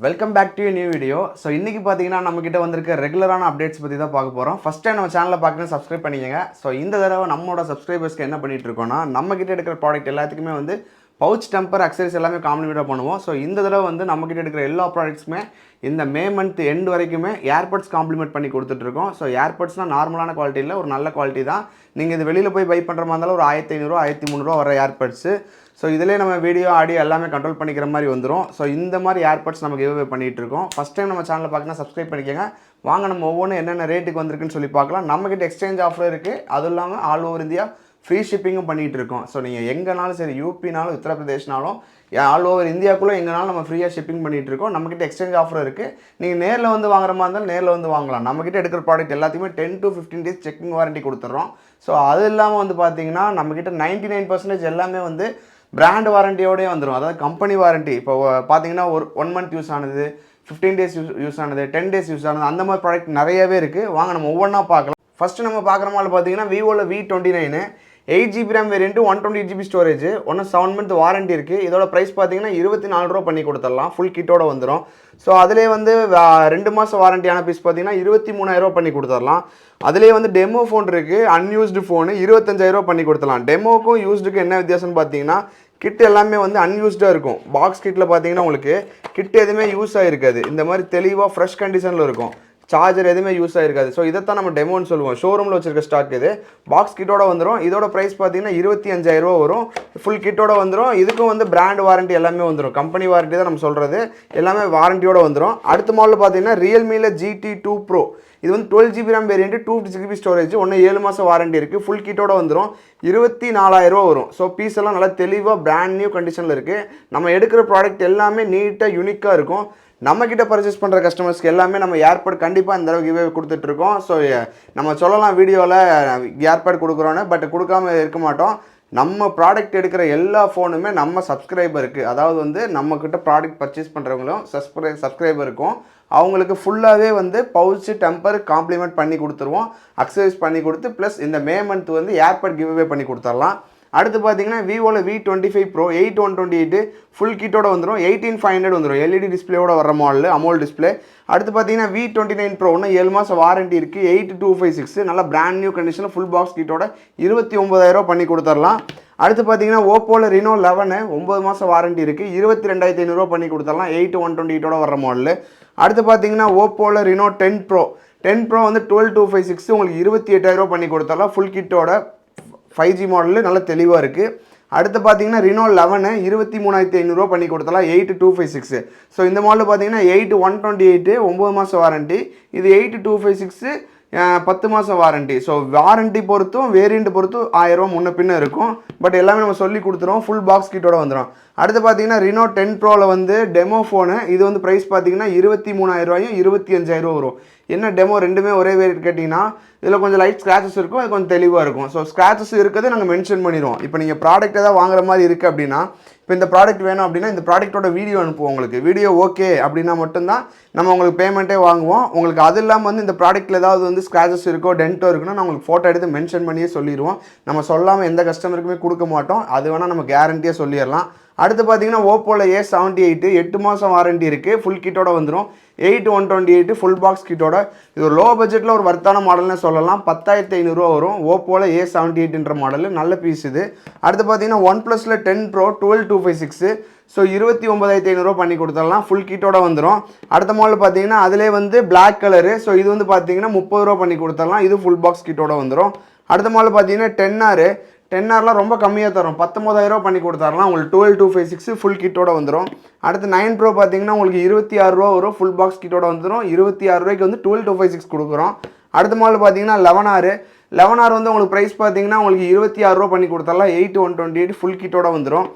Welcome back to new video so இன்றைக்கி பார்த்தீங்கன்னா நம்மக்கிட்ட வந்திருக்க ரெகுலரான அப்டேட்ஸ் பற்றி தான் பார்க்க போகிறோம் ஃபஸ்ட் டைம் நம்ம சேனலில் பார்க்கணும் சப்ஸ்கிரைப் பண்ணிக்கங்க. ஸோ இந்த தடவை நம்மளோட சப்ஸ்கிரைபர்ஸ்க்கு என்ன பண்ணிட்டு இருக்கோம்னா நம்மக்கிட்ட எடுக்கிற ப்ராடக்ட் எல்லாத்துக்குமே வந்து பவுச் டெம்பர் அக்சரிஸ் எல்லாமே காம்ப்ளிமெண்ட்டாக பண்ணுவோம். ஸோ இந்த தடவை வந்து நம்மக்கிட்ட எடுக்கிற எல்லா ப்ராடக்ட்ஸுமே இந்த மே மந்த் எண்ட் வரைக்குமே ஏர்பட்ஸ் காம்ப்ளிமெண்ட் பண்ணி கொடுத்துட்ருக்கோம் ஸோ ஏர்பட்ஸ்னால் நார்மலான குவாலிட்டியில் ஒரு நல்ல குவாலிட்டி தான். நீங்கள் இது வெளியில் போய் பை பண்ணுற மாதிரி இருந்தாலும் ஒரு ஆயிரத்தி ஐநூறுரூவா ஆயிரத்தி முந்நூறுரூவா வர ஏர்பட்ஸு ஸோ இதிலே நம்ம வீடியோ ஆடியோ எல்லாமே கண்ட்ரோல் பண்ணிக்கிற மாதிரி வந்துடும் ஸோ இந்த மாதிரி ஏர்பட்ஸ் நம்ம கிவ்அவே பண்ணிகிட்டு இருக்கோம். ஃபஸ்ட் டைம் நம்ம சேனலில் பார்க்கணும் சப்ஸ்கிரைப் பண்ணிக்கோங்க. வாங்க நம்ம ஒவ்வொன்றும் என்னென்ன ரேட்டுக்கு வந்திருக்குன்னு சொல்லி பார்க்கலாம். நம்மக்கிட்ட எக்ஸ்சேஞ்ச் ஆஃபர் இருக்குது அதுவும் இல்லாமல் ஆல் ஓவர் இந்தியா ஃப்ரீ ஷிப்பிங்கும் பண்ணிகிட்டு இருக்கோம். ஸோ நீங்கள் எங்கேனாலும் சரி யூபினாலும் உத்தரப்பிரதேஷ்னாலும் ஆல் ஓவர் இந்தியாக்குள்ளே எங்கேனாலும் நம்ம ஃப்ரீயாக ஷிப்பிங் பண்ணிகிட்டு இருக்கோம். நம்மக்கிட்ட எக்ஸ்சேஞ்ச் ஆஃபர் இருக்குது நீங்கள் நேரில் வந்து வாங்குற மாதிரி இருந்தாலும் நேரில் வந்து வாங்கலாம். நம்மக்கிட்ட எடுக்கிற ப்ராடக்ட் எல்லாத்தையுமே ten to fifteen days checking warranty கொடுத்துட்றோம் ஸோ அது இல்லாமல் வந்து பார்த்தீங்கன்னா நம்மக்கிட்ட நைன்ட்டி நைன் பர்சன்டேஜ் எல்லாமே வந்து பிராண்ட் வாரண்டியோடய வந்துடும் அதாவது கம்பெனி வாரண்டி இப்போ பார்த்தீங்கன்னா ஒரு ஒன் மந்த் யூஸ் ஆனது ஃபிஃப்டீன் டேஸ் யூஸ் யூஸ் ஆனது டென் டேஸ் யூஸ் ஆனது அந்த மாதிரி ப்ராடக்ட் நிறையவே இருக்குது வாங்க நம்ம ஒவ்வொன்றா பார்க்கலாம். ஃபஸ்ட்டு நம்ம பார்க்குற மாதிரி பார்த்தீங்கன்னா விவோவில் V twenty nine eight GB RAM variant one twenty GB storage ஒன்று செவன் மந்த் வாரண்டி இருக்குது இதோட ப்ரைஸ் பார்த்தீங்கன்னா இருபத்தி நாலு ரூபா பண்ணி கொடுத்துடலாம். ஃபுல் கிட்டோட வந்துடும் ஸோ அதிலே வந்து ரெண்டு மாதம் வாரண்டியான பீஸ் பார்த்தீங்கன்னா இருபத்தி மூணாயிரரூவா பண்ணி கொடுத்துடலாம். அதிலே வந்து டெமோ ஃபோன் இருக்குது அன்யூஸ்டு ஃபோனு இருபத்தஞ்சாயிரரூவா பண்ணி கொடுத்துடலாம். டெமோக்கும் யூஸ்டுக்கும் என்ன வித்தியாசம்னு பார்த்தீங்கன்னா கிட் எல்லாமே வந்து அன்யூஸ்டாக இருக்கும். பாக்ஸ் கிட்டில் பார்த்தீங்கன்னா உங்களுக்கு கிட் எதுவுமே யூஸ் ஆகிருக்காது இந்த மாதிரி தெளிவாக ஃப்ரெஷ் கண்டிஷனில் இருக்கும். சார்ஜர் எதுவுமே யூஸ் ஆகிருக்காது ஸோ இதைத்தான் நம்ம டெமோன்னு சொல்லுவோம். ஷோரூமில் வச்சிருக்க ஸ்டாக் இது. பாக்ஸ் கிட்டோட வந்துடும் இதோட ப்ரைஸ் பார்த்தீங்கன்னா இருபத்தி அஞ்சாயிரரூவா வரும். ஃபுல் கிட்டோட வந்துடும் இதுக்கும் வந்து பிராண்ட் வாரண்டி எல்லாமே வந்துடும் கம்பெனி வாரண்டி தான் நம்ம சொல்கிறது எல்லாமே வாரண்டியோட வந்துடும் அடுத்த மாடல் பார்த்தீங்கன்னா ரியல்மியில் ஜிடி டூ ப்ரோ இது வந்து twelve GB RAM variant two GB storage ஒன்று ஏழு மாதம் வாரண்டி இருக்குது ஃபுல் கிட்டோட வந்துடும் இருபத்தி நாலாயிரரூவா வரும். ஸோ பீஸ் எல்லாம் நல்லா தெளிவாக பிராண்ட் நியூ கண்டிஷனில் இருக்குது நம்ம எடுக்கிற ப்ராடக்ட் எல்லாமே நீட்டாக யூனிக்காக இருக்கும். நம்ம பர்ச்சேஸ் பண்ணுற கஸ்டமர்ஸ்க்கு எல்லாமே நம்ம ஏர்பேட் கண்டிப்பாக இந்த தடவை கிவே கொடுத்துட்ருக்கோம். ஸோ நம்ம சொல்லலாம் வீடியோவில் ஏர்பேட் கொடுக்குறோன்னு பட் கொடுக்காம இருக்க மாட்டோம். நம்ம ப்ராடக்ட் எடுக்கிற எல்லா ஃபோனுமே நம்ம சப்ஸ்கிரைபருக்கு அதாவது வந்து நம்மக்கிட்ட ப்ராடக்ட் பர்ச்சேஸ் பண்ணுறவங்களும் சப்ஸ்கிரை சப்ஸ்கிரைபருக்கும் அவங்களுக்கு ஃபுல்லாகவே வந்து பவுச்சு டெம்பர் காம்ப்ளிமெண்ட் பண்ணி கொடுத்துருவோம். அக்சசரிஸ் பண்ணி கொடுத்து ப்ளஸ் இந்த மே மந்த் வந்து ஏர்பேட் கிவ்அவே பண்ணி கொடுத்துடலாம் அடுத்து பார்த்தீங்கன்னா விவோவில் V twenty five Pro eight one twenty eight full கிட்டோட வந்துடும் எயிட்டீன் ஃபைவ் ஹண்ட்ரட் வந்துடும் எல்இடி டிஸ்பிளேயோட வர மாடல் அமோல் டிஸ்பிளே அடுத்து பார்த்தீங்கன்னா வி டுவெண்ட்டி நைன் ப்ரோ ஒன்று ஏழு மாதம் வாரண்டி இருக்குது எயிட் டூ ஃபைவ் சிக்ஸ் நல்லா பிராண்ட் நியூ கண்டிஷனில் ஃபுல் பாக்ஸ் கிட்டோட இருபத்தி ஒம்பதாயிரரூவா பண்ணி கொடுத்துடலாம் அடுத்து பார்த்தீங்கன்னா ஓப்போவில் ரினோ லெவனு ஒம்பது மாதம் வாரண்டி இருக்குது இருபத்தி ரெண்டாயிரத்தி ஐநூறுரூவா பண்ணி கொடுத்துடலாம் எயிட் ஒன் டுவெண்ட்டி எயிட்டோட வர மாடல் அடுத்து பார்த்தீங்கன்னா ஓப்போவில் Reno ten pro ten pro வந்து டுவெல் டூ ஃபைவ் சிக்ஸ் உங்களுக்கு இருபத்தி எட்டாயிரரூவா பண்ணி கொடுத்தாலும் ஃபுல் கிட்டோட ஃபைவ் ஜி மாடலு நல்லா தெளிவாக இருக்குது அடுத்து பார்த்தீங்கன்னா ரினோ லெவனு இருபத்தி மூணாயிரத்தி ஐநூறுரூவா பண்ணி கொடுத்தலாம். Eight two five six so இந்த மாடல் பார்த்தீங்கன்னா எயிட் ஒன் டுவெண்ட்டி எயிட்டு ஒம்பது மாதம் வாரண்டி இது எயிட் டூ ஃபைவ் சிக்ஸு பத்து மாதம் வாரண்டி ஸோ வாரண்டி பொறுத்தும் வேரியண்ட் பொறுத்தும் ஆயிரரூவா முன்ன பின்ன இருக்கும். பட் எல்லாமே நம்ம சொல்லி கொடுத்துருவோம். ஃபுல் பாக்ஸ் கிட்டோட வந்துடும் அடுத்து பார்த்தீங்கன்னா ரினோ டென் ப்ரோவில் வந்து டெமோ ஃபோனு இது வந்து ப்ரைஸ் பார்த்தீங்கன்னா இருபத்தி மூணாயிரரூவாயும் இருபத்தி அஞ்சாயிரம் வரும். என்ன டெமோ ரெண்டுமே ஒரே வேரியட் கேட்டிங்கன்னா இதில் கொஞ்சம் லைட் ஸ்க்ராச்சஸ் இருக்கும் அது கொஞ்சம் தெளிவாக இருக்கும். ஸோ ஸ்க்ராச்சஸ் இருக்கிறது நாங்கள் மென்ஷன் பண்ணிடுவோம். இப்போ நீங்கள் ப்ராடக்ட் ஏதாவது வாங்குற மாதிரி இருக்குது அப்படின்னா இப்போ இந்த ப்ராடக்ட் வேணும் அப்படின்னா இந்த ப்ராடக்ட்டோட வீடியோ அனுப்புவோம் உங்களுக்கு. வீடியோ ஓகே அப்படின்னா மட்டும்தான் நம்ம உங்களுக்கு பேமெண்ட்டே வாங்குவோம். உங்களுக்கு அது இல்லாமல் வந்து இந்த ப்ராடக்ட்டில் ஏதாவது வந்து ஸ்க்ராச்சஸ் இருக்கோ டென்ட்டோ இருக்குன்னா நான் உங்களுக்கு ஃபோட்டோ எடுத்து மென்ஷன் பண்ணியே சொல்லிடுவோம். நம்ம சொல்லாமல் எந்த கஸ்டமருக்குமே கொடுக்க மாட்டோம். அது வேணால் நம்ம கேரண்டியாக சொல்லிடலாம். அடுத்து பார்த்தீங்கன்னா ஓப்போவில் ஏ செவன்ட்டி எயிட்டு எட்டு மாதம் வாரண்டி இருக்குது ஃபுல் கிட்டோட வந்துடும் eight one twenty eight full box கிட்டோட இது ஒரு லோ பட்ஜெட்டில் ஒரு வர்த்தான மாடல்னு சொல்லலாம். பத்தாயிரத்தி ஐநூறுரூவா வரும். ஓப்போவில் ஏ செவன்ட்டி எயிட்ன்ற மாடல் நல்ல பீஸ் இது. அடுத்து பார்த்தீங்கன்னா ஒன் ப்ளஸில் ten Pro twelve two five six so இருபத்தி ஒம்பதாயிரத்தி ஐநூறுரூவா பண்ணி கொடுத்துடலாம். ஃபுல் கிட்டோட வந்துடும் அடுத்த மாடல் பார்த்தீங்கன்னா அதிலே வந்து பிளாக் கலரு ஸோ இது வந்து பார்த்தீங்கன்னா முப்பது ரூபா பண்ணி கொடுத்துடலாம். இது ஃபுல் பாக்ஸ் கிட்டோட வந்துடும் அடுத்த மாடல் பார்த்தீங்கன்னா டென் ஆறு டென் ஆர்லாம் ரொம்ப கம்மியாக தரும். பத்தொம்பதாயிரம் பண்ணி கொடுத்தாரலாம் உங்களுக்கு twelve two five six full கிட்டோட வந்துடும் அடுத்து நைன் ப்ரோ பார்த்தீங்கன்னா உங்களுக்கு இருபத்தி ஆறு ரூபா வரும். ஃபுல் பாக்ஸ் கிட்டோட வந்துடும் இருபத்தி ஆறு ரூபாய்க்கு வந்து டுவெல் டூ ஃபைவ் சிக்ஸ் கொடுக்குறோம். அடுத்த மாடல் பார்த்தீங்கன்னா லெவன் ஆறு லெவன் ஆர் வந்து உங்களுக்கு ப்ரைஸ் பார்த்தீங்கன்னா உங்களுக்கு இருபத்தி ஆறு ரூபா பண்ணி கொடுத்தாலாம் eight one twenty eight full கிட்டோட வந்துடும்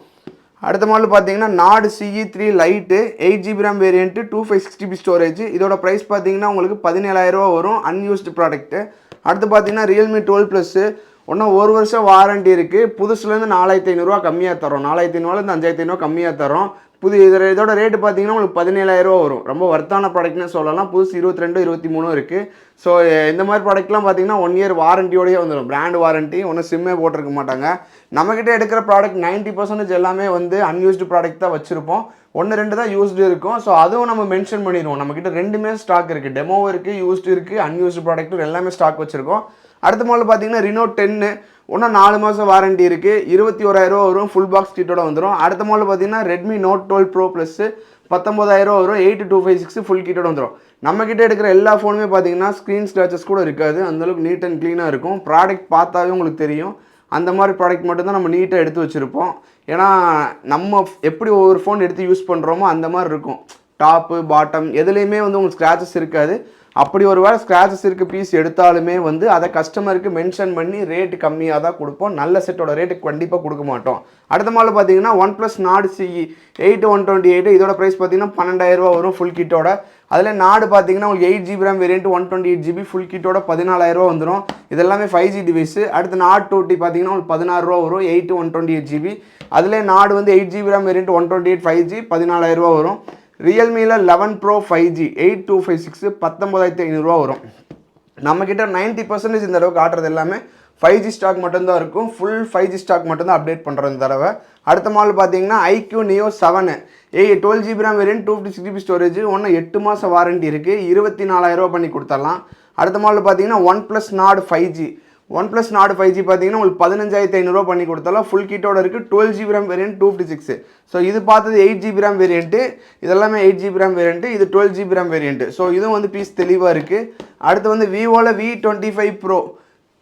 அடுத்த மாடல் பார்த்தீங்கன்னா Nord CE three lite eight GB RAM variant two five six GB storage இதோட ப்ரைஸ் பார்த்தீங்கன்னா உங்களுக்கு பதினேழாயிரரூவா வரும். அன்யூஸ்டு ப்ராடக்ட்டு அடுத்து பார்த்தீங்கன்னா ரியல்மி டுவெல் ப்ளஸ்ஸு ஒன்றா ஒரு வருஷம் வாரண்டி இருக்குது புதுசுலேருந்து நாலாயிரத்தி ஐநூறுரூவா கம்மியாக தரோம் நாலாயிரத்தி ஐநூறுலேருந்து அஞ்சாயிரத்தி ஐநூறுவா கம்மியாக தரோம் புது இதோட இதோட ரேட்டு பார்த்தீங்கன்னா உங்களுக்கு பதினேழாயிரரூவா வரும். ரொம்ப ஒர்த்தான ப்ராடக்ட்னு சொல்லலாம். புதுசு இருபத்தி ரெண்டு இருபத்தி மூணும் இருக்குது ஸோ இந்த மாதிரி ப்ராடக்ட்லாம் பார்த்தீங்கன்னா ஒன் இயர் வாரண்டியோடய வந்துடும் பிராண்ட் வாரண்டி ஒன்றும் சிம்மே போட்டிருக்க மாட்டாங்க. நம்மக்கிட்ட எடுக்கிற ப்ராடக்ட் நைன்ட்டி பர்சன்டேஜ் எல்லாமே வந்து அன்யூஸ்டு ப்ராடக்ட் தான் வச்சுருப்போம். ஒன்று ரெண்டு தான் யூஸ்டு இருக்கும். ஸோ அதுவும் நம்ம மென்ஷன் பண்ணிடுவோம். நம்மக்கிட்ட ரெண்டுமே ஸ்டாக் இருக்குது டெமோ இருக்குது யூஸ்டு இருக்குது அன்யூஸ்டு ப்ராடக்ட்டும் எல்லாமே ஸ்டாக் வச்சுருக்கோம். அடுத்த மாடல் பார்த்தீங்கன்னா ரினோ டென்னு இன்னும் நாலு மாதம் வாரண்டி இருக்குது இருபத்தி ஓராயிரரூவா வரும். ஃபுல் பாக்ஸ் கிட்டோட வந்துடும் அடுத்த மாடல் பார்த்தீங்கன்னா Redmi Note twelve Pro plus பத்தொம்பதாயிரரூவா வரும். Eight two five six full கிட்டோட வந்துடும் நம்மக்கிட்ட எடுக்கிற எல்லா ஃபோனுமே பார்த்தீங்கன்னா ஸ்க்ரீன் ஸ்க்ராச்சஸ் கூட இருக்காது. அந்தளவுக்கு நீட் அண்ட் க்ளீனாக இருக்கும். ப்ராடக்ட் பார்த்தாவே உங்களுக்கு தெரியும். அந்த மாதிரி ப்ராடக்ட் மட்டும்தான் நம்ம நீட்டாக எடுத்து வச்சுருப்போம். ஏன்னா நம்ம எப்படி ஒவ்வொரு ஃபோன் எடுத்து யூஸ் பண்ணுறோமோ அந்த மாதிரி இருக்கும். டாப்பு பாட்டம் எதுலேயுமே வந்து உங்களுக்கு ஸ்க்ராச்சஸ் இருக்காது. அப்படி ஒரு வேளை ஸ்க்ராச்சஸ் இருக்குது பீஸ் எடுத்தாலுமே வந்து அதை கஸ்டமருக்கு மென்ஷன் பண்ணி ரேட்டு கம்மியாக தான் கொடுப்போம். நல்ல செட்டோட ரேட்டு கண்டிப்பாக கொடுக்க மாட்டோம். அடுத்த மாடல் பார்த்தீங்கன்னா OnePlus Nord CE eight one twenty eight இதோட ப்ரைஸ் பார்த்தீங்கன்னா பன்னெண்டாயிரரூவா வரும் ஃபுல் கிட்டோட அதில் நாடு பார்த்தீங்கன்னா உங்களுக்கு eight GB RAM variant one twenty eight GB full கிட்டோட பதினாலாயிரரூவா வந்துடும் இதெல்லாமே ஃபைவ் ஜி டிவைஸ் அடுத்து நாட் டூட்டி பார்த்தீங்கன்னா உங்களுக்கு பதினாறுரூவா வரும் eight one twenty eight GB அதில் நாடு வந்து eight GB RAM variant one twenty eight five G பதினாலாயிரரூவா வரும். ரியல்மியில் eleven Pro five G eight two five six பத்தொம்பதாயிரத்தி ஐநூறுரூவா வரும். நம்மக்கிட்ட நைன்ட்டி பர்சன்டேஜ் இந்த அளவுக்கு ஆட்டுறது எல்லாமே ஃபைவ் ஜி ஸ்டாக் மட்டும்தான் இருக்கும். ஃபுல் ஃபைவ் ஜி ஸ்டாக் மட்டும்தான் அப்டேட் பண்ணுற இந்த தடவை. அடுத்த மாடல் பார்த்தீங்கன்னா iQOO Neo seven A twelve GB RAM variant two fifty six GB storage ஒன்று எட்டு மாதம் வாரண்டி இருக்குது இருபத்தி நாலாயிரரூவா பண்ணி கொடுத்துடலாம். அடுத்த மாடல் பார்த்தீங்கன்னா one plus Nord five G one plus Nord five G பார்த்தீங்கன்னா உங்களுக்கு பதினஞ்சாயிரத்தி ஐநூறுரூவா பண்ணி கொடுத்தாலும் ஃபுல் கிட்டோட இருக்குது twelve GB RAM variant two fifty six so இது பார்த்தது எயிட் ஜிபி ரேம் வேரியன்ட்டு இதெல்லாமே எயிட் ஜிபி ரேம் வேரியன்ட்டு இது twelve GB RAM variant so இதுவும் வந்து பீஸ் தெளிவாக இருக்குது அடுத்து வந்து விவோவில் வி டுவெண்ட்டி ஃபைவ் ப்ரோ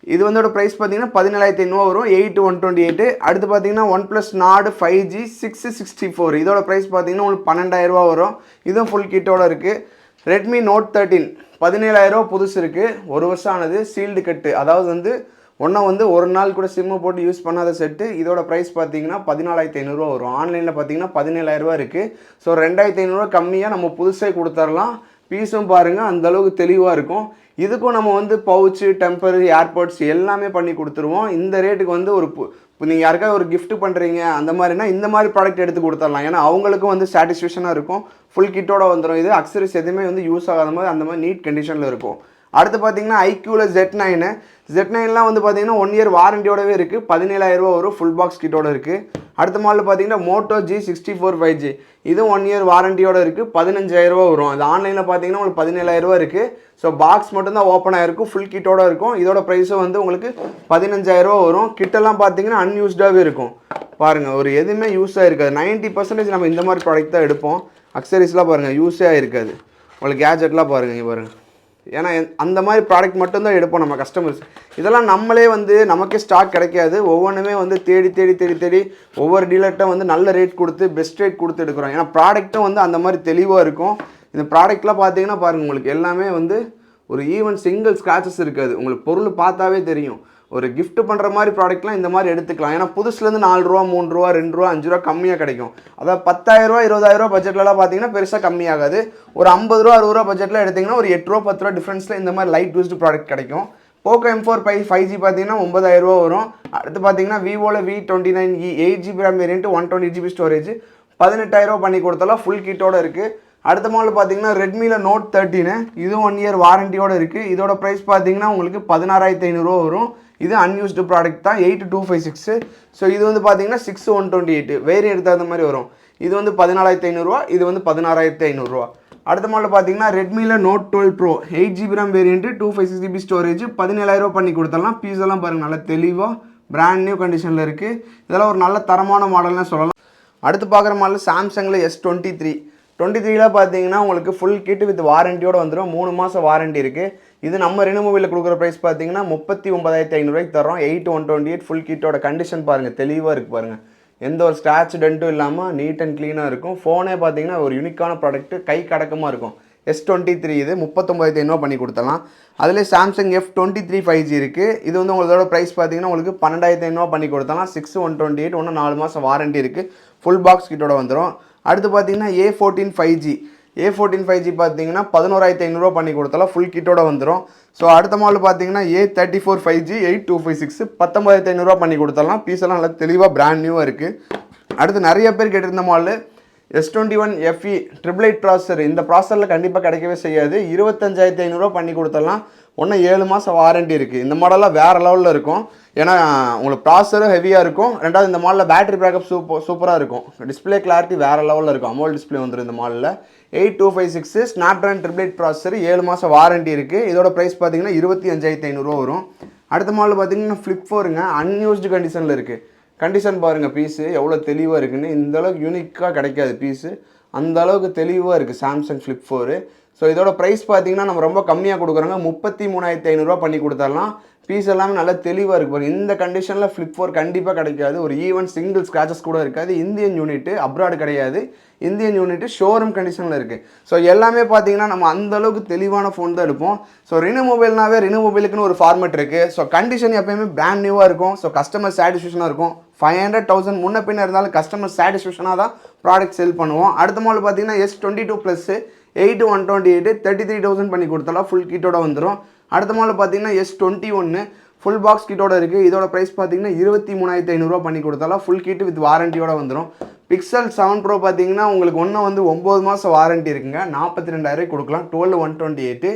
இது வந்தோட ப்ரைஸ் பார்த்தீங்கன்னா பதினேழாயிரத்தி ஐநூறுவா வரும் எயிட் ஒன் டுவெண்ட்டி எயிட்டு அடுத்து பார்த்தீங்கன்னா OnePlus Nord five G six sixty four இதோட ப்ரைஸ் பார்த்தீங்கன்னா உங்களுக்கு பன்னெண்டாயிரரூவா வரும். இதுவும் ஃபுல் கிட்டோட இருக்குது ரெட்மி நோட் தேர்ட்டின் பதினேழாயிரரூவா புதுசு இருக்குது ஒரு வருஷம் ஆனது சீல்டு கட்டு. அதாவது வந்து ஒன்றும் வந்து ஒரு நாள் கூட சிம்மு போட்டு யூஸ் பண்ணாத செட்டு இதோட ப்ரைஸ் பார்த்தீங்கன்னா பதினாலாயிரத்தி ஐநூறுரூவா வரும். ஆன்லைனில் பார்த்தீங்கன்னா பதினேழாயிரரூவா இருக்குது ஸோ ரெண்டாயிரத்தி ஐநூறுரூவா கம்மியாக நம்ம புதுசே கொடுத்துர்லாம். பீஸும் பாருங்கள் அந்தளவுக்கு தெளிவாக இருக்கும். இதுக்கும் நம்ம வந்து பவுச்சு டெம்பரரி ஏர்போர்ட்ஸ் எல்லாமே பண்ணி கொடுத்துருவோம். இந்த ரேட்டுக்கு வந்து ஒரு பு- இப்போ நீங்கள் யாருக்காவது ஒரு கிஃப்ட் பண்ணுறீங்க அந்த மாதிரினா இந்த மாதிரி ப்ராடக்ட் எடுத்து கொடுத்துடலாம். ஏன்னா அவங்களுக்கும் வந்து சாட்டிஸ்ஃபேக்ஷனாக இருக்கும். ஃபுல் கிட்டோட வந்துடும் இது அக்சரிஸ் எதுவுமே வந்து யூஸ் ஆகாத மாதிரி அந்த மாதிரி நீட் கண்டிஷனில் இருக்கும். அடுத்து பார்த்தீங்கன்னா ஐக்யூவில் ஜெட் நைனு ஜெட் நைன்லாம் வந்து பார்த்தீங்கன்னா ஒன் இயர் வாரண்டியோடவே இருக்குது பதினேழாயிரரூவா வரும். ஃபுல் பாக்ஸ் கிட்டோட இருக்குது அடுத்த மாடல் பார்த்தீங்கன்னா Moto G sixty four five G இதுவும் ஒன் இயர் வாரண்டியோட இருக்குது பதினஞ்சாயிரரூவா வரும். அது ஆன்லைனில் பார்த்தீங்கன்னா உங்களுக்கு பதினேழாயிரரூவா இருக்குது ஸோ பாக்ஸ் மட்டும்தான் ஓப்பன் ஆகிருக்கும் ஃபுல் கிட்டோட இருக்கும். இதோட ப்ரைஸும் வந்து உங்களுக்கு பதினஞ்சாயிரரூவா வரும். கிட்டெல்லாம் பார்த்தீங்கன்னா அன்யூஸ்டாகவே இருக்கும். பாருங்கள் ஒரு எதுவுமே யூஸ் ஆகிருக்காது நைன்ட்டி பர்சன்டேஜ் நம்ம இந்த மாதிரி ப்ராடக்ட் தான் எடுப்போம். அக்சரிஸ்லாம் பாருங்கள் யூஸே ஆகிருக்காது உங்களுக்கு கேஜெட்லாம் பாருங்கள் இங்கே பாருங்கள் ஏன்னா அந்த மாதிரி ப்ராடக்ட் மட்டும்தான் எடுப்போம் நம்ம கஸ்டமர்ஸ் இதெல்லாம் நம்மளே வந்து நமக்கே ஸ்டாக் கிடைக்காது. ஒவ்வொன்றுமே வந்து தேடி தேடி தேடி தேடி ஒவ்வொரு டீலர்கிட்ட வந்து நல்ல ரேட் கொடுத்து பெஸ்ட் ரேட் கொடுத்து எடுக்கிறோம். ஏன்னா ப்ராடக்ட்டும் வந்து அந்த மாதிரி தெளிவாக இருக்கும். இந்த ப்ராடக்ட்லாம் பார்த்தீங்கன்னா பாருங்கள் உங்களுக்கு எல்லாமே வந்து ஒரு ஈவன் சிங்கிள் ஸ்க்ராச்சஸ் இருக்காது. உங்களுக்கு பொருள் பார்த்தாவே தெரியும். ஒரு கிஃப்ட் பண்ணுற மாதிரி ப்ராடக்ட்லாம் இந்த மாதிரி எடுத்துக்கலாம். ஏன்னா புதுசுலேருந்து நாலு ரூபா மூணு ரூபா ரெண்டு ரூபா அஞ்சு ரூபா கம்மியாக கிடைக்கும். அதாவது பத்தாயிரரூவா இருபதாயிரரூவா பட்ஜெட்லலாம் பார்த்தீங்கன்னா பெருசாக கம்மியாகாது. ஒரு ஐம்பது ரூபா அறுபது ரூபா பட்ஜெட்டில் எடுத்திங்கன்னா ஒரு எட்டு ரூபா பத்து ரூபா டிஃப்ரென்ஸில் இந்த மாதிரி லைட் யூஸ்டு ப்ராடக்ட் கிடைக்கும். Poco M four five five G பார்த்தீங்கன்னா ஒம்பதாயிரரூவா வரும். அடுத்து பார்த்தீங்கன்னா விவோவில் V twenty nine E eight GB RAM variant one twenty GB storage பதினெட்டாயிரரூவா பண்ணி கொடுத்தாலும் ஃபுல் கிட்டோட இருக்குது அடுத்த மாடல் பார்த்தீங்கன்னா ரெட்மியில் நோட் தேர்ட்டின்னு இதுவும் ஒன் இயர் வாரண்டியோடு இருக்குது இதோட ப்ரைஸ் பார்த்தீங்கன்னா உங்களுக்கு பதினாறாயிரத்தி ஐநூறுரூவா வரும். இது அன்யூஸ்டு ப்ராடக்ட் தான் eight two five six so இது வந்து பார்த்தீங்கன்னா six one twenty eight variant தகுந்த மாதிரி வரும். இது வந்து பதினாலாயிரத்தி ஐநூறுரூவா இது வந்து பதினாறாயிரத்தி ஐநூறுரூவா அடுத்த மாடல் பார்த்தீங்கன்னா ரெட்மியில் note twelve pro eight GB RAM variant two five six GB storage பதினேழாயிரரூவா பண்ணி கொடுத்துடலாம். பீஸ் எல்லாம் பாருங்கள் நல்லா தெளிவாக பிராண்ட் நியூ கண்டிஷனில் இருக்குது இதெல்லாம் ஒரு நல்ல தரமான மாடல்னு சொல்லலாம். அடுத்து பார்க்குற மாடல் சாம்சங்கில் எஸ் டுவெண்ட்டி த்ரீ டுவெண்ட்டி த்ரீல பார்த்தீங்கன்னா உங்களுக்கு ஃபுல் கிட் வித் வாரண்டியோட வந்துடும் மூணு மாதம் வாரண்டி இருக்குது இது நம்ம ரெனு கொடுக்குற ப்ரைஸ் பார்த்தீங்கன்னா முப்பத்தி ஒன்பதாயிரத்தி ஐநூறுரூவாய்க்கு தரோம் eight one twenty eight full கிட்டோட condition பாருங்கள் தெளிவாக இருக்குது பாருங்கள் எந்த ஒரு ஸ்க்ராட்ச் டென்ட்டும் இல்லாமல் நீட் அண்ட் க்ளீனாக இருக்கும். ஃபோனே பார்த்தீங்கன்னா ஒரு யூனிக்கான ப்ராடக்ட்டு கை கடக்கமாக இருக்கும். எஸ் டுவெண்ட்டி த்ரீ இது முப்பத்தொம்பதாயிரத்தி ஐநூறு பண்ணி கொடுத்தலாம் அதில் Samsung F twenty three five G இருக்குது இது வந்து உங்களோட ப்ரைஸ் பார்த்தீங்கன்னா உங்களுக்கு பன்னெண்டாயிரத்தி ஐநூறுவா பண்ணி கொடுத்தலாம் சிக்ஸ் ஒன் டுவெண்ட்டி எயிட் ஒன்று நாலு மாதம் வாரண்டி இருக்குது ஃபுல் பாக்ஸ் கிட்டோட வந்துடும் அடுத்து பார்த்தீங்கன்னா A fourteen five G A fourteen five G பார்த்தீங்கன்னா பதினோராயிரத்தி ஐநூறுரூவா பண்ணி கொடுத்தாலும் ஃபுல் கிட்டோட வந்துடும் ஸோ அடுத்த மாடல் பார்த்தீங்கன்னா A thirty four five G eight two five six பத்தொம்பதாயிரத்தி ஐநூறுரூவா பண்ணி கொடுத்தாலும் பீஸ் எல்லாம் நல்லா தெளிவாக பிராண்ட் நியூவாக இருக்குது அடுத்து நிறைய பேர் கேட்டிருந்த model S twenty one FE triple eight processor இந்த ப்ராசரில் கண்டிப்பாக கிடைக்கவே செய்யாது. இருபத்தஞ்சாயிரத்தி ஐநூறுரூவா பண்ணி கொடுத்தலாம் ஒன்று ஏழு மாதம் வாரண்டி இருக்குது இந்த மாடலில் வேறு லெவலில் இருக்கும். ஏன்னா உங்களுக்கு ப்ராசரும் ஹெவியாக இருக்கும். ரெண்டாவது இந்த மாடலில் பேட்டரி பேக்கப் சூப்பர் சூப்பராக இருக்கும். டிஸ்பிளே கிளாரிட்டி வேறு லெவலில் இருக்கும். அமோல் டிஸ்பிளே வந்துடும் இந்த மாடலில் eight two five six Snapdragon triple eight processor ஏழு மாதம் வாரண்டி இருக்குது இதோட ப்ரைஸ் பார்த்தீங்கன்னா இருபத்தி அஞ்சாயிரத்தி ஐநூறுரூவா வரும். அடுத்த மாடல் பார்த்தீங்கன்னா ஃப்ளிப் ஃபோருங்க அன்யூஸ்டு கண்டிஷனில் இருக்குது கண்டிஷன் பாருங்கள் பீஸு எவ்வளோ தெளிவாக இருக்குன்னு. இந்தளவுக்கு யூனிக்காக கிடைக்காது பீஸு அந்த அளவுக்கு தெளிவாக இருக்குது சாம்சங் ஃப்ளிப் ஃபோரு ஸோ இதோட ப்ரைஸ் பார்த்தீங்கன்னா நம்ம ரொம்ப கம்மியாக கொடுக்குறோங்க. முப்பத்தி மூணாயிரத்தி ஐநூறுரூவா பண்ணி கொடுத்துடலாம் பீஸ் எல்லாமே நல்லா தெளிவாக இருக்கு பாருங்க. இந்த கண்டிஷனில் ஃப்ளிப் ஃபோர் கண்டிப்பாக கிடைக்காது. ஒரு ஈவன் சிங்கிள் ஸ்க்ராச்சஸ் கூட இருக்காது. இந்தியன் யூனிட்டு அப்ராடு கிடையாது. இந்தியன் யூனிட்டு ஷோரூம் கண்டிஷனில் இருக்குது ஸோ எல்லாமே பார்த்தீங்கன்னா நம்ம அந்தளவுக்கு தெளிவான ஃபோன் தான் எடுப்போம். ஸோ ரினு மொபைல்னாவே ரினு மொபைலுக்குன்னு ஒரு ஃபார்மேட் இருக்குது ஸோ கண்டிஷன் எப்பயுமே பிராண்ட் நியூவாக இருக்கும். ஸோ கஸ்டமர் சாட்டிஸ்ஃபேக்ஷனாக இருக்கும். ஃபைவ் ஹண்ட்ரட் தௌசண்ட் முன்ன பின்ன இருந்தாலும் கஸ்டமர் சாட்டிஸ்ஃபேக்ஷனாக தான் ப்ராடக்ட் செல் பண்ணுவோம். அடுத்த மாடல் பார்த்தீங்கன்னா S twenty two plus eight one twenty eight thirty three thousand பண்ணி கொடுத்தாலும் ஃபுல் கிட்டோட வந்துடும் அடுத்த மாடல் பார்த்தீங்கன்னா எஸ் டுவெண்ட்டி ஒன்று ஃபுல் பாக்ஸ் கிட்டோட இருக்குது இதோட ப்ரைஸ் பார்த்தீங்கன்னா இருபத்தி மூணாயிரத்தி ஐநூறுரூவா பண்ணி கொடுத்தாலும் ஃபுல் கிட் வித் வாரண்டியோட வந்துடும் பிக்சல் செவன் ப்ரோ பார்த்தீங்கன்னா உங்களுக்கு ஒன்று வந்து ஒம்பது மாதம் வாரண்டி இருக்குங்க. நாற்பத்தி ரெண்டாயிரம் கொடுக்கலாம். Twelve one twenty eight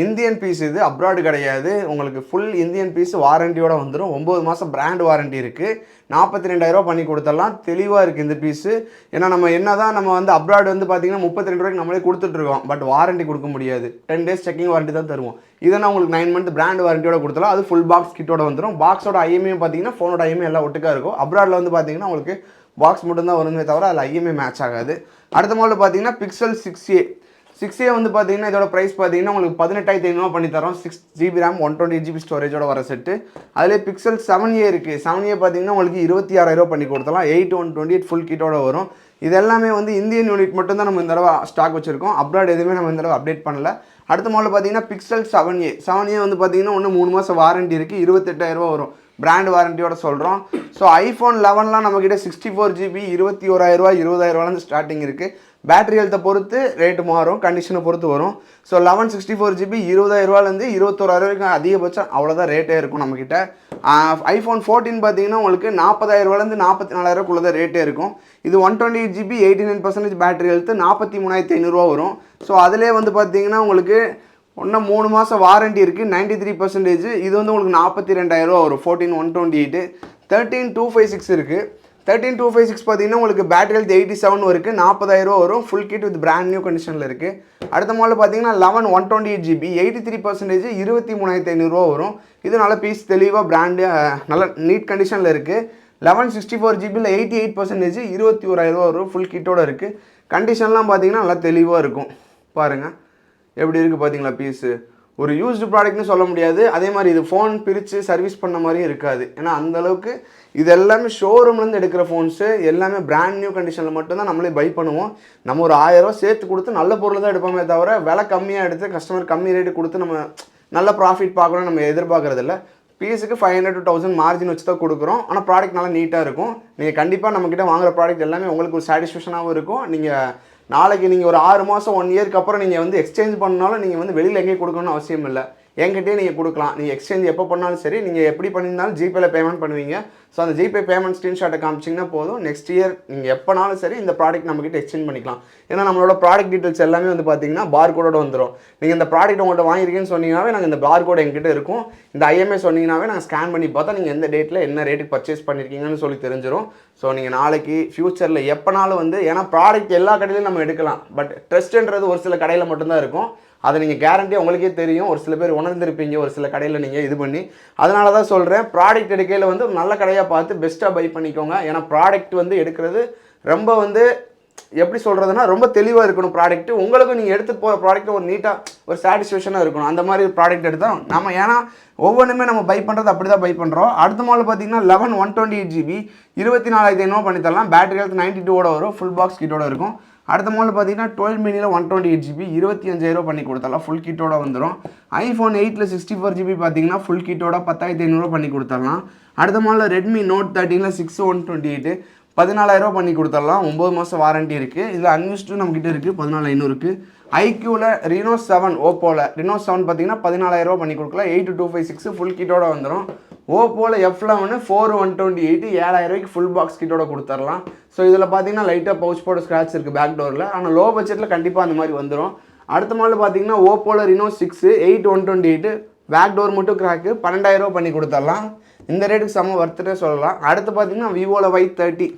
Indian piece இது அப்ராடு கிடையாது. உங்களுக்கு ஃபுல் இந்தியன் பீஸ் வாரண்டியோட வந்துடும் ஒம்பது மாதம் பிராண்ட் வாரண்டி இருக்குது நாற்பத்தி ரெண்டாயிரரூவா பண்ணி கொடுத்துடலாம். தெளிவாக இருக்குது இந்த பீஸு. ஏன்னா நம்ம என்ன தான் நம்ம வந்து அப்ராடு வந்து பார்த்தீங்கன்னா முப்பத்தி ரெண்டு ரூபாய்க்கு நம்மளே கொடுத்துட்ருக்கோம் பட் வாரண்டி கொடுக்க முடியாது. டென் டேஸ் செக்கிங் வாரண்டி தான் தருவோம். இதெல்லாம் உங்களுக்கு நைன் மந்த் பிராண்ட் வாரண்டியோட கொடுத்தலாம் அது ஃபுல் பாக்ஸ் கிட்டோட வந்துடும் பாக்ஸோட ஐஎம்ஏ பார்த்தீங்கன்னா ஃபோனோட ஐஎம்ஏ எல்லாம் ஒட்டுக்காக இருக்கும். அப்ராடில் வந்து பார்த்தீங்கன்னா உங்களுக்கு பாக்ஸ் மட்டும்தான் வருமே தவிர அதில் ஐஎம்ஏ மேட்ச் ஆகாது. அடுத்த மாடல் பார்த்தீங்கன்னா Pixel six A six A வந்து பார்த்தீங்கன்னா இதோட ப்ரைஸ் பார்த்தீங்கன்னா உங்களுக்கு பதினெட்டாயிரத்தி ஐநூறுவா பண்ணி தரோம் six GB RAM one twenty GB ஸ்டோரேஜோட வர செட்டு அதிலே பிக்சல் செவன் ஏ இருக்குது செவன் ஏ பார்த்தீங்கன்னா உங்களுக்கு இருபத்தி ஆறாயிரம் பண்ணி கொடுத்தலாம் eight one twenty eight full கிட்டோட வரும். இது எல்லாமே வந்து இந்தியன் யூனிட் மட்டும் தான் நம்ம இந்த தடவை ஸ்டாக் வச்சிருக்கோம். அப்ராட் எதுவுமே நம்ம இந்த தடவை அப்டேட் பண்ணல. அடுத்த மாடல் பார்த்தீங்கன்னா Pixel seven A seven A வந்து பார்த்தீங்கன்னா ஒன்று மூணு மாதம் வாரண்டி இருக்குது இருபத்தெட்டாயிரரூவா வரும். பிராண்ட் வாரண்டியோட சொல்கிறோம் ஸோ ஐஃபோன் லெவன்லாம் நம்மக்கிட்ட சிக்ஸ்டி ஃபோர் ஜிபி இருபத்தி ஓராயிரரூவா இருபதாயிரரூவாலேருந்து ஸ்டார்டிங் இருக்குது பேட்டரி ஹெல்த்தை பொறுத்து ரேட்டு மாறும் கண்டிஷனை பொறுத்து வரும். So eleven sixty four GB இருபதாயிரரூவாலேருந்து இருபத்தோராயிரம் வரைக்கும் அதிகபட்சம் அவ்வளோதான் ரேட்டே இருக்கும் நம்மக்கிட்ட ஐஃபோன் ஃபோர்டீன் பார்த்தீங்கன்னா உங்களுக்கு நாற்பதாயிரரூவாலேருந்து நாற்பத்தி நாலாயிரக்குள்ளே தான் ரேட்டே இருக்கும். இது one twenty eight GB eighty nine percentage battery health நாற்பத்தி மூணாயிரத்தி ஐநூறுரூவா வரும். ஸோ அதிலே வந்து பார்த்தீங்கன்னா உங்களுக்கு இன்னும் மூணு மாதம் வாரண்டி இருக்குது நைன்டி த்ரீ பர்சன்டேஜ் இது வந்து உங்களுக்கு நாற்பத்தி ரெண்டாயிரரூவா வரும் fourteen one twenty eight thirteen two five six இருக்குது தேர்ட்டின் டூ ஃபைவ் சிக்ஸ் பார்த்தீங்கன்னா உங்களுக்கு பேட்டரி ஹெல்த் எயிட்டி செவன் இருக்குது நாற்பதாயிரரூவா வரும். Full kit with brand new கண்டிஷனில் இருக்குது அடுத்த மாடல் பார்த்தீங்கன்னா eleven one twenty eight GB eighty three percentage இருபத்தி மூணாயிரத்தி ஐநூறுரூவா வரும். இது நல்ல பீஸ் தெளிவாக பிராண்டு நல்ல நீட் கண்டிஷனில் இருக்குது லெவன் சிக்ஸ்டி ஃபோர் ஜிபியில் எயிட்டி எயிட் பர்சன்டேஜ் இருபத்தி ஓராயிரரூவா வரும். ஃபுல் கிட்டோட இருக்குது கண்டிஷன்லாம் பார்த்தீங்கன்னா நல்லா தெளிவாக இருக்கும். பாருங்கள் எப்படி இருக்குது பார்த்தீங்களா பீஸு ஒரு யூஸ்டு ப்ராடக்ட்னு சொல்ல முடியாது. அதே மாதிரி இது ஃபோன் பிரித்து சர்வீஸ் பண்ண மாதிரியும் இருக்காது. ஏன்னா அந்த அளவுக்கு இது எல்லாமே ஷோரூம்லேருந்து எடுக்கிற ஃபோன்ஸு எல்லாமே பிராண்ட் நியூ கண்டிஷனில் மட்டும்தான் நம்மளே பை பண்ணுவோம். நம்ம ஒரு ஆயிரரூவா சேர்த்து கொடுத்து நல்ல பொருள் தான் எடுப்போமே தவிர விலை கம்மியாக எடுத்து கஸ்டமர் கம்மி ரேட்டு கொடுத்து நம்ம நல்ல ப்ராஃபிட் பார்க்கணும்னு நம்ம எதிர்பார்க்குறதில்ல பீஸுக்கு five hundred to thousand margin வச்சு தான் கொடுக்குறோம். ஆனால் ப்ராடக்ட் நல்லா நீட்டாக இருக்கும். நீங்கள் கண்டிப்பாக நம்மக்கிட்ட வாங்குற ப்ராடக்ட் எல்லாமே உங்களுக்கு ஒரு சாட்டிஸ்ஃபேக்ஷனாகவும் இருக்கும். நீங்கள் நாளைக்கு நீங்கள் ஒரு ஆறு மாதம் ஒன் இயர்க்கு அப்புறம் நீங்கள் வந்து எக்ஸ்சேஞ்ச் பண்ணாலும் நீங்கள் வந்து வெளியில் எங்கேயும் கொடுக்கணும்னு அவசியம் இல்லை. என்கிட்டயே நீங்கள் கொடுக்கலாம். நீங்கள் எக்ஸ்சேஞ்ச் எப்போ பண்ணாலும் சரி நீங்கள் எப்படி பண்ணியிருந்தாலும் ஜிபேல பேமெண்ட் பண்ணுவீங்க. ஸோ அந்த ஜிபே பேமெண்ட் ஸ்க்ரீன்ஷாட்டை காமிச்சிங்கன்னா போதும். நெக்ஸ்ட் இயர் நீங்கள் எப்போனாலும் சரி இந்த ப்ராடக்ட் நம்மக்கிட்ட எக்ஸ்சேஞ்ச் பண்ணிக்கலாம். ஏன்னா நம்மளோட ப்ராடக்ட் டீட்டெயில்ஸ் எல்லாமே வந்து பார்த்தீங்கன்னா பார் கோடோட வந்துடும் நீங்கள் இந்த ப்ராடக்ட் உங்கள்கிட்ட வாங்கியிருக்கேன்னு சொன்னீங்கன்னாவே நாங்கள் இந்த பார் கோடு எங்ககிட்ட இருக்கும். இந்த ஐஎம்ஏ சொன்னீங்கன்னாவே நாங்கள் ஸ்கேன் பண்ணி பார்த்தா நீங்கள் எந்த டேட்டில் என்ன ரேட்டுக்கு பர்ச்சேஸ் பண்ணியிருக்கீங்கன்னு சொல்லி தெரிஞ்சிடும் ஸோ நீங்கள் நாளைக்கு ஃப்யூச்சரில் எப்போனாலும் வந்து ஏன்னா ப்ராடக்ட் எல்லா கடையிலையும் நம்ம எடுக்கலாம். பட் ட்ரஸ்ட்ன்றது ஒரு சில கடையில் மட்டும்தான் இருக்கும். அதை நீங்கள் கேரண்டியாக உங்களுக்கே தெரியும். ஒரு சில பேர் உணர்ந்திருப்பீங்க ஒரு சில கடையில் நீங்கள் இது பண்ணி. அதனால தான் சொல்கிறேன் ப்ராடக்ட் எடுக்கையில் வந்து ஒரு நல்ல கடையாக பார்த்து பெஸ்ட்டாக பை பண்ணிக்கோங்க. ஏன்னா ப்ராடக்ட் வந்து எடுக்கிறது ரொம்ப வந்து எப்படி சொல்கிறதுனா ரொம்ப தெளிவாக இருக்கணும் ப்ராடக்ட்டு உங்களுக்கும் நீங்கள் எடுத்து போகிற ப்ராடக்ட் ஒரு நீட்டாக ஒரு சாட்டிஸ்ஃபேக்ஷனாக இருக்கணும். அந்த மாதிரி ப்ராடக்ட் எடுத்தால் நம்ம ஏன்னா ஒவ்வொன்றுமே நம்ம பை பண்ணுறது அப்படி தான் பை பண்ணுறோம் அடுத்த மாடல் பார்த்தீங்கன்னா eleven one twenty eight GB இருபத்தி நாலாயிரத்தி ஐநூறு பண்ணி தரலாம் பேட்டரி ஹெல்த் நைன்டி டூவோட வரும். ஃபுல் பாக்ஸ் கிட்டோட இருக்கும். அடுத்த மாடல் பார்த்தீங்கன்னா டுவெல் மினியில் ஒன் டுவெண்ட்டி எயிட் ஜிபி இருபத்தி அஞ்சாயிரம் பண்ணி கொடுத்தரலாம் ஃபுல் கிட்டோட வந்துடும் ஐஃபோன் எயிட்டில் சிக்ஸ்டி ஃபோர் ஜிபி பார்த்தீங்கன்னா ஃபுல் கிட்டோட பத்தாயிரத்தி ஐநூறுரூவா பண்ணி கொடுத்துடலாம். அடுத்த மாடல் ரெட்மி நோட் தேர்ட்டினில் சிக்ஸ் ஒன் டுவெண்ட்டி எயிட்டு பதினாலாயிரரூவா பண்ணி கொடுத்துடலாம். ஒம்பது மாதம் வாரண்டி இருக்குது இதில் அன்யூஸ்டும் நம்மக்கிட்ட இருக்குது பதினாலு ஐநூறுக்கு ஐக்யூவில் ரினோ செவன் ஓப்போவில் ரினோ செவன் பார்த்தீங்கன்னா பதினாலாயிரரூவா பண்ணி கொடுக்கலாம். Eight two five six full கிட்டோட வந்துடும் ஓப்போவில் F eleven four one twenty eight ஏழாயிரம் ரூபாய்க்கு ஃபுல் பாக்ஸ் கிட்டோட கொடுத்துடலாம் ஸோ இதில் பார்த்தீங்கன்னா லைட்டாக பவுச் போட ஸ்க்ராட்ச் இருக்குது பேக் டோரில் ஆனால் லோ பட்ஜெட்டில் கண்டிப்பாக அந்த மாதிரி வந்துடும் அடுத்த மாடல் பார்த்தீங்கன்னா ஓப்போவில் Reno six eight one twenty eight back door மட்டும் கிராக்கு பன்னெண்டாயிரம் பண்ணி கொடுத்துடலாம் இந்த ரேட்டுக்கு செம்ம வர்த்துட்டே சொல்லலாம். அடுத்து பார்த்தீங்கன்னா விவோவில் Y thirty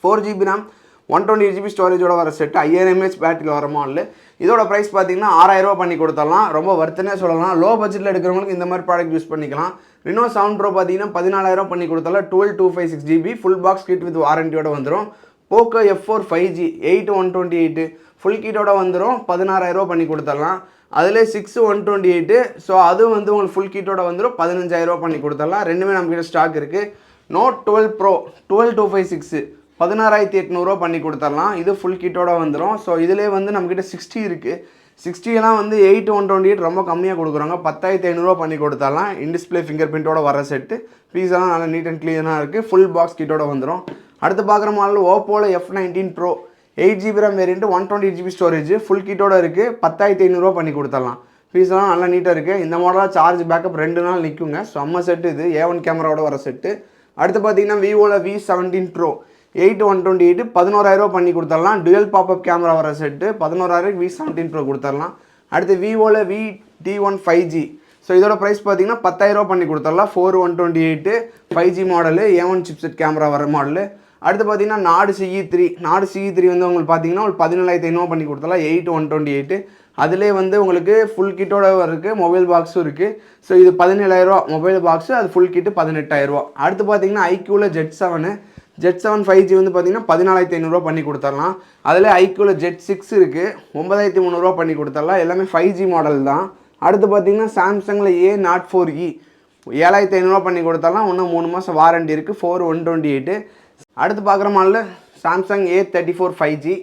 four GB RAM one twenty GB ஸ்டோரேஜோட வர செட்டு ஐயாயிரம் எம்ஏஹெச் பேட்டரியில் வர மாடல் இதோட ப்ரைஸ் பார்த்தீங்கன்னா ஆறாயிரரூபா பண்ணி கொடுத்துடலாம் ரொம்ப வர்த்தனே சொல்லலாம். லோ பட்ஜெட்டில் எடுக்கிறவங்களுக்கு இந்த மாதிரி ப்ராடக்ட் யூஸ் பண்ணிக்கலாம். ரினோ சவுண்ட் ப்ரோ பார்த்தீங்கன்னா பதினாலாயிரம் பண்ணி கொடுத்தாலும் twelve two five six GB full box kit with வாரண்டியோட வந்துடும் Poco F four five G eight one twenty eight full கிட்டோட வந்துடும் பதினாறாயிரரூபா பண்ணி கொடுத்துடலாம். அதிலே six one twenty eight so அதுவும் வந்து உங்களுக்கு ஃபுல் கிட்டோட வந்துடும் பதினஞ்சாயிரரூபா பண்ணி கொடுத்துடலாம். ரெண்டுமே நம்மக்கிட்ட ஸ்டாக் இருக்குது note twelve pro twelve two five six பதினாறாயிரத்தி எட்நூறுவா பண்ணி கொடுத்துடலாம். இது ஃபுல் கிட்டோட வந்துடும் ஸோ இதிலே வந்து நம்மக்கிட்ட சிக்ஸ்டி இருக்குது சிக்ஸ்டியெல்லாம் வந்து எயிட் ஒன் டுவெண்ட்டி எயிட் ரொம்ப கம்மியாக கொடுக்குறாங்க. பத்தாயிரத்தி ஐநூறுரூவா பண்ணி கொடுத்தாலாம். இன்டிஸ்பிளே ஃபிங்கர் பிரிண்ட்டோட வர செட்டு பீஸெல்லாம் நல்லா நீட் அண்ட் க்ளீனாக இருக்குது ஃபுல் பாக்ஸ் கிட்டோட வந்துடும் அடுத்து பார்க்குற model ஓப்போவில் F nineteen pro eight GB RAM variant one twenty GB storage full கிட்டோட இருக்குது பத்தாயிரத்தி ஐநூறுரூவா பண்ணி கொடுத்துடலாம். ஃபீஸ்லாம் நல்லா நீட்டாக இருக்குது இந்த மாடலாக சார்ஜ் பேக்கப் ரெண்டு நாள் நிற்குங்க செம்ம செட்டு இது. ஏ ஒன் கேமராவோட வர செட்டு அடுத்து பார்த்தீங்கன்னா விவோவில் V seventeen pro eight one twenty eight பதினோராயிரூவா பண்ணி கொடுத்துடலாம். டுவெல் பாப்அப் கேமரா வர செட்டு பதினோராயிரம் வி செவன்டீன் ப்ரோ கொடுத்துடலாம். அடுத்து விவோவில் V T one five G so இதோட ப்ரைஸ் பார்த்தீங்கன்னா பத்தாயிரரூவா பண்ணி கொடுத்துடலாம். Four one twenty eight five G model A one chipset camera வர மாடலு அடுத்து பார்த்தீங்கன்னா Nord CE three Nord CE three வந்து உங்களுக்கு பார்த்தீங்கன்னா ஒரு பதினேழாயிரத்தி ஐநூறுவா பண்ணி கொடுத்தலாம் எயிட் ஒன் டுவெண்ட்டி எயிட்டு அதிலே வந்து உங்களுக்கு ஃபுல் கிட்டோட இருக்குது மொபைல் பாக்ஸும் இருக்குது ஸோ இது பதினேழாயிரரூவா மொபைல் பாக்ஸு அது ஃபுல் கிட்டு பதினெட்டாயிரரூவா அடுத்து பார்த்தீங்கன்னா ஐக்யூவில் Z seven Z seven five G வந்து பார்த்தீங்கன்னா பதினாலாயிரத்தி ஐநூறுரூவா பண்ணி கொடுத்துடலாம். அதில் ஐக்கியூவில் ஜெட் சிக்ஸ் இருக்குது ஒன்பதாயிரத்தி முந்நூறுரூவா பண்ணி கொடுத்துடலாம். எல்லாமே ஃபைவ் ஜி மாடல் தான். அடுத்து பார்த்தீங்கன்னா சாம்சங்கில் A nought four E e. ஏழாயிரத்தி ஐநூறுரூவா பண்ணி கொடுத்தாலாம் இன்னும் மூணு மாதம் வாரண்டி இருக்குது ஃபோர் ஒன் டுவெண்ட்டி எயிட்டு அடுத்து பார்க்குற மாடலில் Samsung A thirty four five G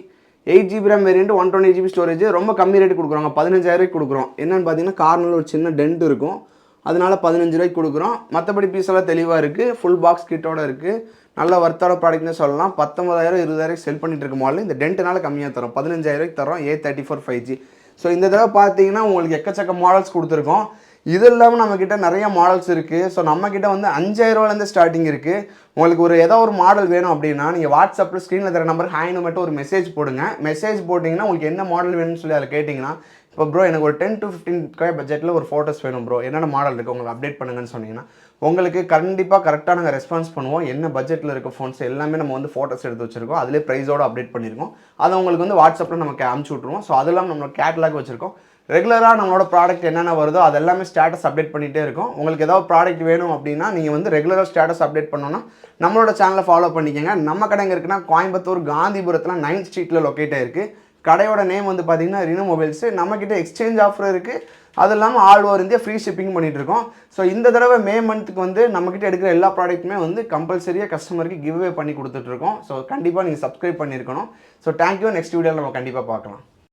eight GB RAM variant one twenty GB storage ரொம்ப கம்மி ரேட்டு கொடுக்குறாங்க பதினஞ்சாயிரம் கொடுக்குறோம். என்னென்னு பார்த்தீங்கன்னா கார்னரில் ஒரு சின்ன டென்ட் இருக்கும். அதனால பதினஞ்சு ரூபாய்க்கு கொடுக்குறோம். மற்றபடி பீஸ் எல்லாம் தெளிவாக இருக்குது ஃபுல் பாக்ஸ் கிட்டோட இருக்குது நல்ல வர்த்தோட ப்ராடக்ட்னு சொல்லலாம். பத்தொம்பதாயிரம் இருபதாயிரம் செல் பண்ணிட்டு இருக்க மாடல் இந்த டென்ட்னால கம்மியாக தரோம். பதினஞ்சாயிரம் தரோம். A thirty four five G so இந்த தடவை பார்த்தீங்கன்னா உங்களுக்கு எக்கச்சக்க மாடல்ஸ் கொடுத்துருக்கோம். இது இல்லாமல் நம்மக்கிட்ட நிறைய மாடல்ஸ் இருக்குது ஸோ நம்மக்கிட்ட வந்து அஞ்சாயிரரூவாலேருந்து ஸ்டார்டிங் இருக்குது உங்களுக்கு ஒரு ஏதோ ஒரு மாடல் வேணும் அப்படின்னா நீங்கள் வாட்ஸ்அப்பில் ஸ்க்ரீனில் தர நம்பருக்கு ஹாய்னு மட்டும் ஒரு மெசேஜ் போடுங்க. மெசேஜ் போட்டிங்கன்னா உங்களுக்கு என்ன மாடல் வேணும்னு சொல்லி அதில் கேட்டிங்கன்னா இப்போ ப்ரோ எனக்கு ஒரு டென் டு ஃபிஃப்டீன் கே பட்ஜெட்டில் ஒரு ஃபோட்டோஸ் வேணும் ப்ரோ என்னென்ன மாடல் இருக்குது உங்களுக்கு அப்டேட் பண்ணுங்கன்னு சொன்னீங்கன்னா உங்களுக்கு கண்டிப்பாக கரெக்டாக நாங்கள் ரெஸ்பான்ஸ் பண்ணுவோம். என்ன பட்ஜெட்டில் இருக்க ஃபோன்ஸ் எல்லாமே நம்ம வந்து ஃபோட்டோஸ் எடுத்து வச்சுருக்கோம். அதிலே ப்ரைஸோட அப்டேட் பண்ணியிருக்கோம் அதை உங்களுக்கு வந்து வாட்ஸ்அப்பில் நமக்கு அமுச்சு விட்ருவோம் ஸோ அதெல்லாம் நம்மளோட கேட்லாக் வச்சுருக்கோம். ரெகுலராக நம்மளோட ப்ராடக்ட் என்னென்ன வருதோ அது எல்லாமே ஸ்டேட்டஸ் அப்டேட் பண்ணிகிட்டே இருக்கும். உங்களுக்கு ஏதாவது ப்ராடக்ட் வேணும் அப்படின்னா நீங்கள் வந்து ரெகுலராக ஸ்டேட்டஸ் அப்டேட் பண்ணோன்னா நம்மளோட சேனலை ஃபாலோ பண்ணிக்கோங்க. நம்ம கடை எங்கே இருக்குன்னா கோயம்புத்தூர் காந்திபுரத்தில் நைன்த் ஸ்ட்ரீட்டில் லொக்கேட் ஆயிருக்கு. கடையோட நேம் வந்து பார்த்தீங்கன்னா ரினோ மொபைல்ஸு நம்மக்கிட்ட எக்ஸ்சேஞ்ச் ஆஃபர் இருக்குது அது இல்லாமல் all over India free shipping பண்ணிட்டு இருக்கோம். ஸோ இந்த தடவை மே மந்த்துக்கு வந்து நம்மக்கிட்ட எடுக்கிற எல்லா ப்ராடக்ட்டுமே வந்து கம்பல்சரியாக கஸ்டமருக்கு கிவ்வே பண்ணி கொடுத்துட்ருக்கோம் ஸோ கண்டிப்பாக நீங்கள் சப்ஸ்கிரைப் பண்ணியிருக்கணும். ஸோ தேங்க்யூ நெக்ஸ்ட் வீடியோவில் நம்ம கண்டிப்பாக பார்க்கலாம்.